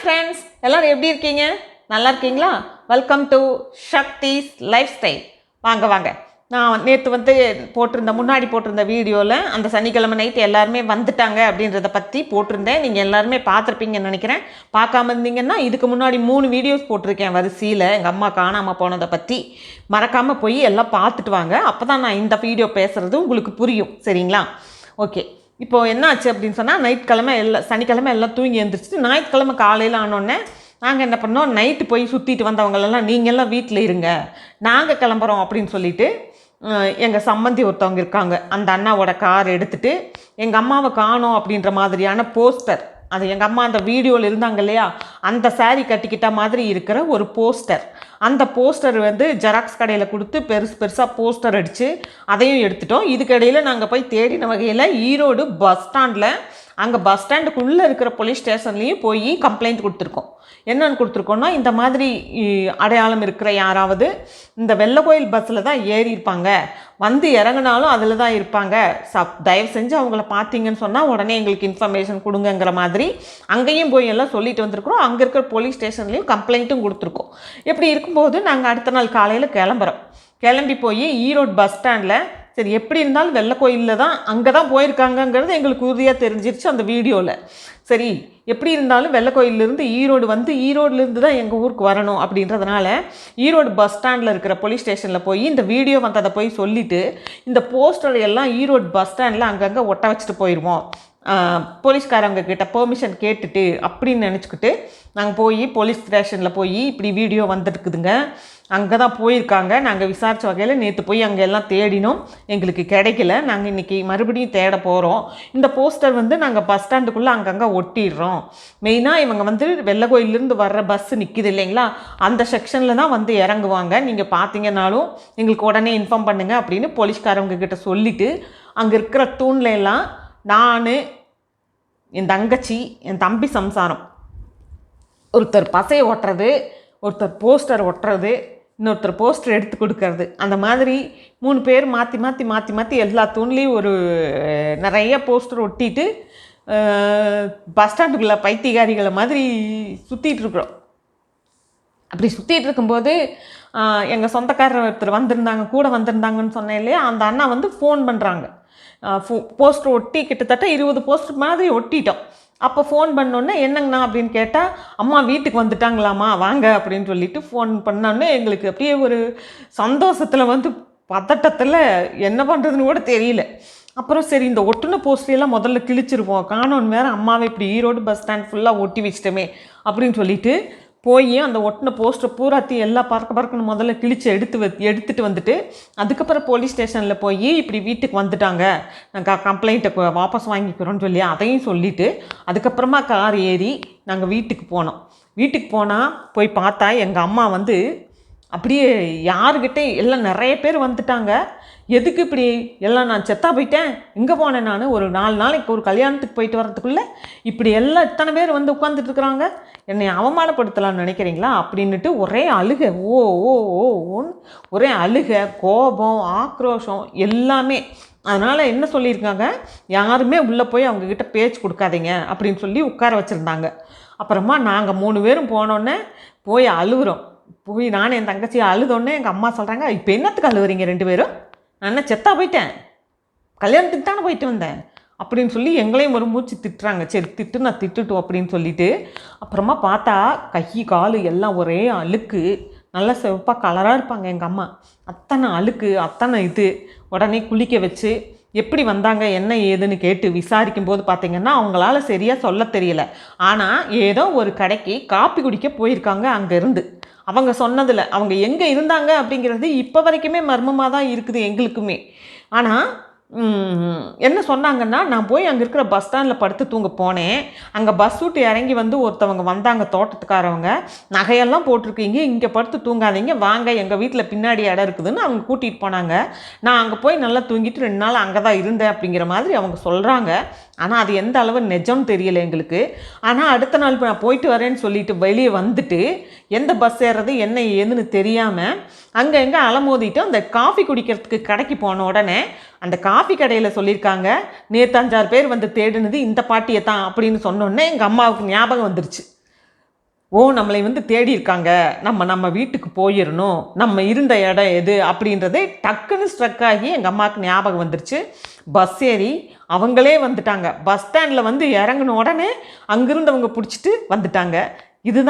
Friends எல்லோரும் எப்படி இருக்கீங்க? நல்லா இருக்கீங்களா? Welcome to Sakthi's life style வாங்க வாங்க. நான் நேற்று வந்து போட்டிருந்த முன்னாடி போட்டிருந்த வீடியோவில் அந்த சனிக்கிழமை நைட்டு எல்லாருமே வந்துட்டாங்க அப்படின்றத பற்றி போட்டிருந்தேன். நீங்கள் எல்லாருமே பார்த்துருப்பீங்கன்னு நினைக்கிறேன். பார்க்காம இருந்தீங்கன்னா இதுக்கு முன்னாடி மூணு வீடியோஸ் போட்டிருக்கேன் வரிசையில். எங்கள் அம்மா காணாமல் போனதை பற்றி மறக்காமல் போய் எல்லாம் பார்த்துட்டு வாங்க. அப்போ தான் நான் இந்த வீடியோ பேசுகிறது உங்களுக்கு புரியும். சரிங்களா? ஓகே இப்போ என்ன ஆச்சு அப்படின்னு சொன்னால் நைட் கிழமை எல்லாம் சனிக்கிழமை எல்லாம் தூங்கி எழுந்திரிச்சிட்டு ஞாயிற்றுக்கிழமை காலையில் ஆனோடனே நாங்கள் என்ன பண்ணோம் நைட்டு போய் சுற்றிட்டு வந்தவங்களெல்லாம் நீங்கள்லாம் வீட்டில் இருங்க நாங்கள் கிளம்புறோம் அப்படின்னு சொல்லிட்டு எங்கள் சம்மந்தி ஒருத்தவங்க இருக்காங்க. அந்த அண்ணாவோட கார் எடுத்துட்டு எங்கள் அம்மாவை காணோம் அப்படின்ற மாதிரியான போஸ்டர் அது எங்கள் அம்மா அந்த வீடியோவில் இருந்தாங்க இல்லையா? அந்த saree கட்டிக்கிட்ட மாதிரி இருக்கிற ஒரு போஸ்டர் அந்த போஸ்டர் வந்து ஜெராக்ஸ் கடையில் கொடுத்து பெருசு பெருசாக போஸ்டர் அடித்து அதையும் எடுத்துட்டோம். இதுக்கிடையில் நாங்கள் போய் தேடின வகையில் ஈரோடு பஸ் ஸ்டாண்டில் அங்கே பஸ் ஸ்டாண்டுக்குள்ளே இருக்கிற போலீஸ் ஸ்டேஷன்லேயும் போய் கம்ப்ளைண்ட் கொடுத்துருக்கோம். என்னென்னு கொடுத்துருக்கோன்னா இந்த மாதிரி அடையாளம் இருக்கிற யாராவது இந்த வெள்ளை கோயில் பஸ்ஸில் தான் ஏறி இருப்பாங்க. வந்து இறங்குனாலும் அதில் தான் இருப்பாங்க. சப் தயவு செஞ்சு அவங்கள பார்த்தீங்கன்னு சொன்னால் உடனே எங்களுக்கு இன்ஃபர்மேஷன் கொடுங்கங்கிற மாதிரி அங்கேயும் போய் எல்லாம் சொல்லிட்டு வந்திருக்கிறோம். அங்கே இருக்கிற போலீஸ் ஸ்டேஷன்லேயும் கம்ப்ளைண்ட்டும் கொடுத்துருக்கோம். இப்படி இருக்கும்போது நாங்கள் அடுத்த நாள் காலையில் கிளம்புறோம். கிளம்பி போய் ஈரோடு பஸ் ஸ்டாண்டில் சரி எப்படி இருந்தாலும் வெள்ளை கோயிலில் தான் அங்கே தான் போயிருக்காங்கங்கிறது எங்களுக்கு உறுதியாக தெரிஞ்சிருச்சு அந்த வீடியோவில் சரி எப்படி இருந்தாலும் வெள்ளை கோயிலிருந்து ஈரோடு வந்து ஈரோடுலேருந்து தான் எங்கள் ஊருக்கு வரணும் அப்படின்றதுனால ஈரோடு பஸ் ஸ்டாண்டில் இருக்கிற போலீஸ் ஸ்டேஷனில் போய் இந்த வீடியோ வந்ததை போய் சொல்லிவிட்டு இந்த போஸ்டர் எல்லாம் ஈரோடு பஸ் ஸ்டாண்டில் அங்கங்கே ஒட்ட வச்சுட்டு போயிடுவோம் ஆஹ், போலீஸ்காரங்க கிட்ட பெர்மிஷன் கேட்டுட்டு அப்படின்னு நினச்சிக்கிட்டு நாங்கள் போய் போலீஸ் ஸ்டேஷனில் போய் இப்படி வீடியோ வந்துருக்குதுங்க. அங்கே தான் போயிருக்காங்க. நாங்கள் விசாரித்த வகையில் நேற்று போய் அங்கே எல்லாம் தேடினோம். எங்களுக்கு கிடைக்கல. நாங்கள் இன்றைக்கி மறுபடியும் தேட போகிறோம் இந்த போஸ்டர் வந்து நாங்கள் பஸ் ஸ்டாண்டுக்குள்ளே அங்கங்கே ஒட்டிடுறோம். மெயினாக இவங்க வந்து வெள்ளை கோயிலேருந்து வர்ற பஸ் நிற்கிது இல்லைங்களா? அந்த செக்ஷனில் தான் வந்து இறங்குவாங்க. நீங்கள் பார்த்தீங்கன்னாலும் எங்களுக்கு உடனே இன்ஃபார்ம் பண்ணுங்கள் அப்படின்னு போலீஸ்காரவங்க கிட்ட சொல்லிவிட்டு அங்கே இருக்கிற தூண்ல எல்லாம் நான் என் தங்கச்சி என் தம்பி சம்சாரம். ஒருத்தர் பசையை ஒட்டுறது ஒருத்தர் போஸ்டர் ஒட்டுறது இன்னொருத்தர் போஸ்டர் எடுத்து கொடுக்கறது. அந்த மாதிரி மூணு பேர் மாற்றி மாற்றி மாற்றி மாற்றி எல்லா தூண்லேயும் ஒரு நிறைய போஸ்டர் ஒட்டிட்டு பஸ் ஸ்டாண்டுக்குள்ளே பைத்தியகாரிகளை மாதிரி சுற்றிட்டு இருக்கிறோம். அப்படி சுற்றிட்டு இருக்கும்போது எங்கள் சொந்தக்காரர் ஒருத்தர் வந்திருந்தாங்க கூட வந்திருந்தாங்கன்னு சொன்னேன் இல்லையா? அந்த அண்ணா வந்து ஃபோன் பண்ணுறாங்க போஸ்டர் ஒட்டி கிட்டத்தட்ட இருபது போஸ்டர் மாதிரி ஒட்டிட்டோம். அப்போ ஃபோன் பண்ணோன்னே என்னங்கண்ணா அப்படின்னு கேட்டால் அம்மா வீட்டுக்கு வந்துட்டாங்களாம்மா வாங்க அப்படின்னு சொல்லிட்டு ஃபோன் பண்ணோன்னே எங்களுக்கு அப்படியே ஒரு சந்தோஷத்தில் வந்து பதட்டத்தில் என்ன பண்ணுறதுன்னு கூட தெரியல. அப்புறம் சரி இந்த ஒட்டுன போஸ்டரெல்லாம் முதல்ல கிழிச்சிருவோம் காணோன்னு வேறு அம்மாவை இப்படி ஈரோடு பஸ் ஸ்டாண்ட் ஃபுல்லாக ஒட்டி வச்சிட்டோமே அப்படின்னு சொல்லிட்டு போய் அந்த ஒட்டின போஸ்டர் பூராத்தி எல்லா பறக்க பறக்கணும் முதல்ல கிழிச்சு எடுத்து வ எடுத்துகிட்டு வந்துட்டு அதுக்கப்புறம் போலீஸ் ஸ்டேஷனில் போய் இப்படி வீட்டுக்கு வந்துட்டாங்க. நாங்கள் கம்ப்ளைண்ட்டை வாபஸ் வாங்கிக்கிறோன்னு சொல்லி அதையும் சொல்லிவிட்டு அதுக்கப்புறமா கார் ஏறி நாங்கள் வீட்டுக்கு போனோம். வீட்டுக்கு போனால் போய் பார்த்தா எங்கள் அம்மா வந்து அப்படியே யாருக்கிட்டே எல்லாம் நிறைய பேர் வந்துட்டாங்க. எதுக்கு இப்படி எல்லாம் நான் செத்தா போயிட்டேன்? இங்கே போனேன் நான். ஒரு நாலு நாளைக்கு ஒரு கல்யாணத்துக்கு போயிட்டு வரதுக்குள்ளே இப்படி எல்லாம் இத்தனை பேர் வந்து உட்காந்துட்டு இருக்கிறாங்க. என்னை அவமானப்படுத்தலாம்னு நினைக்கிறீங்களா? அப்படின்னுட்டு ஒரே அழுக. ஓ ஓ ஓ ஓன்னு ஒரே அழுக கோபம் ஆக்ரோஷம் எல்லாமே. அதனால் என்ன சொல்லியிருக்காங்க? யாருமே உள்ளே போய் அவங்கக்கிட்ட பேச்சு கொடுக்காதீங்க அப்படின்னு சொல்லி உட்கார வச்சுருந்தாங்க. அப்புறமா நாங்கள் மூணு பேரும் போனோன்னே போய் அழுகுறோம். போய் நானும் என் தங்கச்சி அழுதோடனே எங்கள் அம்மா சொல்கிறாங்க இப்போ என்னத்துக்கு அழுகுறீங்க ரெண்டு பேரும்? நான் என்ன செத்தா போயிட்டேன்? கல்யாணத்துக்கு தானே போயிட்டு வந்தேன்? அப்படின்னு சொல்லி எங்களையும் ஒரு மூச்சு திட்டுறாங்க. சரி திட்டு நான் திட்டுட்டோம் அப்படின்னு சொல்லிட்டு அப்புறமா பார்த்தா கை கால் எல்லாம் ஒரே அழுக்கு. நல்லா சிவப்பாக கலராக இருப்பாங்க எங்கள் அம்மா. அத்தனை அழுக்கு அத்தனை இது. உடனே குளிக்க வச்சு எப்படி வந்தாங்க? என்ன ஏதுன்னு கேட்டு விசாரிக்கும் போது பார்த்தீங்கன்னா அவங்களால சரியாக சொல்ல தெரியல. ஆனால் ஏதோ ஒரு கடைக்கு காப்பி குடிக்க போயிருக்காங்க அங்கேருந்து. அவங்க சொன்னதில். அவங்க எங்கே இருந்தாங்க அப்படிங்கிறது இப்போ வரைக்குமே மர்மமாக தான் இருக்குது எங்களுக்குமே. ஆனால் என்ன சொன்னாங்கன்னா நான் போய் அங்கே இருக்கிற பஸ் ஸ்டாண்டில் படுத்து தூங்க போனேன். அங்கே பஸ் விட்டு இறங்கி வந்து ஒருத்தவங்க வந்தாங்க தோட்டத்துக்காரவங்க. நகையெல்லாம் போட்டிருக்கீங்க இங்கே படுத்து தூங்காதீங்க வாங்க எங்கள் வீட்டில் பின்னாடி இடம் இருக்குதுன்னு அவங்க கூட்டிகிட்டு போனாங்க. நான் அங்கே போய் நல்லா தூங்கிட்டு ரெண்டு நாள் அங்கே தான் இருந்தேன் அப்படிங்கிற மாதிரி அவங்க சொல்கிறாங்க ஆனால் அது எந்த அளவு நிஜம் தெரியல எங்களுக்கு. ஆனால் அடுத்த நாள் நான் போயிட்டு வரேன்னு சொல்லிட்டு வெளியே வந்துட்டு எந்த பஸ் ஏறுறது என்ன ஏதுன்னு தெரியாமல் அங்கே எங்கே அலமோதிட்டு அந்த காஃபி குடிக்கிறதுக்கு கடைக்கு போன உடனே அந்த காஃபி கடையில் சொல்லியிருக்காங்க நேற்று அஞ்சாறு பேர் வந்து தேடுனது இந்த பாட்டியை தான் அப்படின்னு சொன்னோடனே எங்கள் அம்மாவுக்கு ஞாபகம் வந்துருச்சு. ஓ நம்மளை வந்து தேடி இருக்காங்க. நம்ம நம்ம வீட்டுக்கு போயிடணும் நம்ம இருந்த இடம் எது அப்படின்றதே டக்குன்னு ஸ்ட்ரக் ஆகி எங்கள் அம்மாவுக்கு ஞாபகம் வந்துருச்சு. பஸ் ஏறி அவங்களே வந்துட்டாங்க. பஸ் ஸ்டாண்டில் வந்து இறங்கின உடனே அங்கிருந்தவங்க பிடிச்சிட்டு வந்துட்டாங்க. இதுதான்